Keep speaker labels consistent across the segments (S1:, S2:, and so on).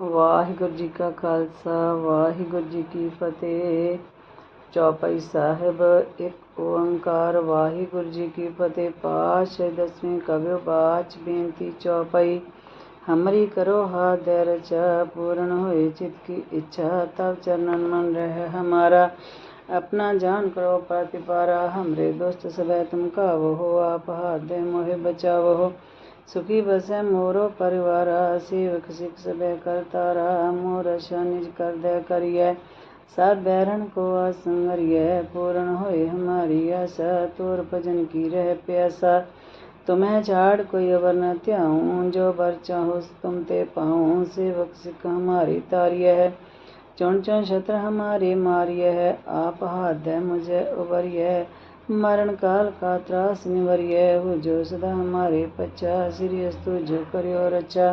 S1: ਵਾਹਿਗੁਰੂ ਜੀ ਕਾ ਖਾਲਸਾ ਵਾਹਿਗੁਰੂ ਜੀ ਕੀ ਫਤਿਹ ਚੌਪਈ ਸਾਹਿਬ ਇੱਕ ਓੰਕਾਰ ਵਾਹਿਗੁਰੂ ਜੀ ਕੀ ਫਤਿਹ ਪਾਸ਼ ਦਸਵੀਂ ਕਵਿਓ ਬਾਚ ਬੇਨਤੀ ਚੌਪਈ ਹਮਰੀ ਕਰੋ ਹਾਥ ਰਚਾ पूर्ण होए चित की इच्छा तब चरणन मन रह हमारा अपना जान करो प्रतिपारा हमरे दोस्त सब तुम का हो आप हाथ दे मोहे बचावो सुखी बसे मोरो परिवारा सेवक सिख सबे करतारा मोर निज कर दे करिए। बैरन को असंगरिय पूर्ण होए हमारी आशा, तोर भजन की रह प्यासा। तुम्हें झाड़ कोई अवर न त्याऊं, जो बर चाहो तुम ते पाऊँ। सेवक सिख हमारी तारिय है, चुन चुन शत्र हमारे मारिय है। आप हाथ दे मुझे उबरिय मरण काल का त्रास निवरिय हो जो सदा हमारे पच्चा। अस्तु जो करियो रचा।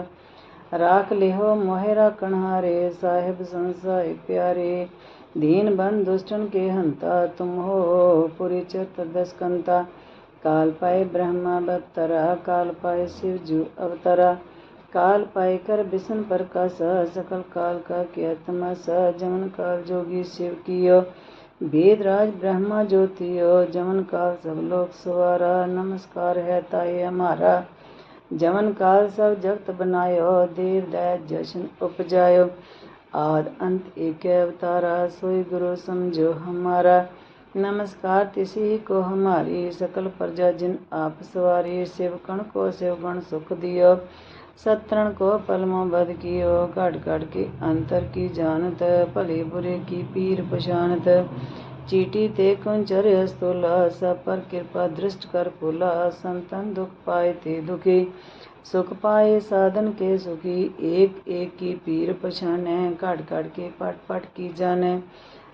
S1: राख लिहो मोहेरा कणहारे साहिब संसाय प्यारे। दीन बन दुष्टन के हंता, तुम हो पुरी चतुर्दश कंता काल पाए ब्रह्मा बत्तरा, काल पाए शिव जू अवतरा। काल पाए कर बिसन का सकल काल का किया तमस जमन काल जोगी शिव कियो। वेदराज ब्रह्मा ज्योतियो जमन काल सब लोग सवारा नमस्कार है ताए हमारा जमन काल सब जगत बनायो देव दैत जशन उपजायो आद अंत एक अवतारा सोई गुरु समझो हमारा नमस्कार तिसी को हमारी सकल प्रजा जिन आप सवारी शिवकण को शिवगण सुख दियो सत्रण को पलमो बद कियो, घट घट के अंतर की जानत, भले बुरे की पीर पशानत चीटी ते कुंचर स्तुला सब पर कृपा दृष्ट कर फूला। संतन दुख पाए ते दुखी, सुख पाए साधन के सुखी। एक एक की पीर पछाने, घट घट के पट पट की जाने।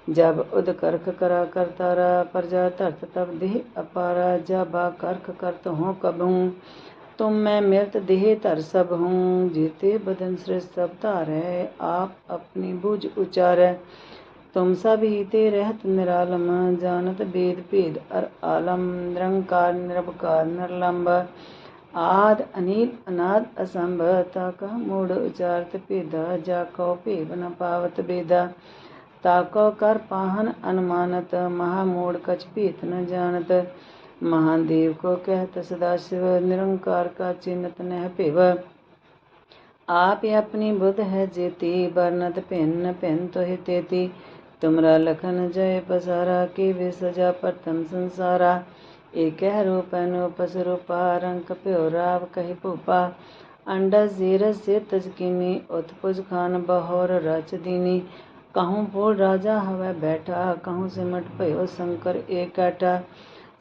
S1: जब उद करख करा करतारा प्रजा धरत तब देह अपारा। जब आ करख करत हूँ कब तुम मैं मिलत देह धर सब हूँ, जीते बदन श्रेष्ठ सब है आप अपनी बुझ उचार तुम सब ही रहत निरालम, जानत वेद भेद, अर आलम, निरंकार निरभकार निर्लंब। आद अनिल, अनाद असंभ ताक मूड उचारत भेदा जाको भेद न पावत बेदा ताको कर पाहन अनुमानत महामूड कछ भेद न जानत। महादेव को कहत सदाशिव, निरंकार का चिन्हत नह पिव। आप अपनी बुद्ध है जेती वर्णत भिन्न भिन्न तो तेती। तुमरा लखन जय पसारा, के वे सजा प्रथम संसारा। एक रूप अनुपस रूपा रंग प्यो राव कही भूपा अंडा जीर से तजकिनी उत्पुज खान बहोर रच दीनी। कहूँ फूल राजा हवा बैठा, कहूँ सिमट भयो शंकर एक काटा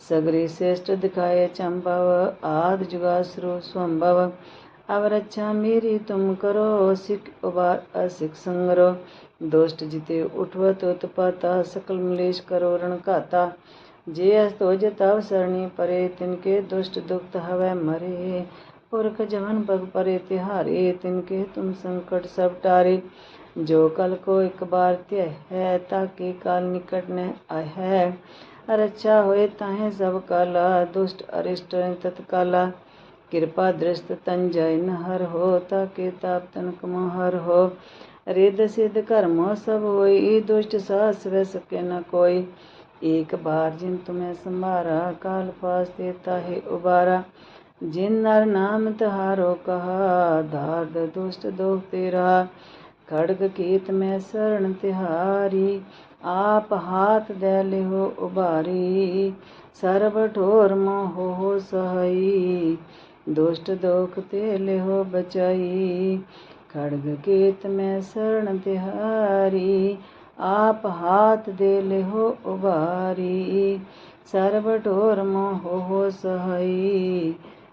S1: सगरी श्रेष्ठ दिखाए चंपव आदि जुगाश्रु स्वंभव। अब रक्षा मेरी तुम करो, सिख उबार असिख संगरो। दोष्ट जिते उठव तो तपाता, सकल मलेश करो रण काता। जे अस्तोज तव सरणी परे, तिनके दुष्ट दुख हवै मरे। पुरख जवन पग परे तिहारे, तिनके तुम संकट सब टारे। जो कल को एक बार त्य है, ताकि काल निकट न है रक्षा होए ताहे सब काला, दुष्ट अरिष्ट तत्काला। कृपा दृष्ट तन जय नहर हो, ताके ताप तनक महर हो। रिद सिद्ध कर्म सब होई दुष्ट सास वह सके न कोई एक बार जिन तुम्हें संभारा, काल पास देता है उबारा। जिन नर नाम तहारो कहा दार्द दुष्ट दोख तेरा खड़ग कीत में शरण तिहारी आप हाथ दे लिहो उबारी सर्व ठोर मोह हो सहाई दुष्ट दोख ते लिहो बचाई खड़ग केत में शरण तिहारी आप हाथ दे लिहो उबारी सर्व ठोर मोह हो सहाई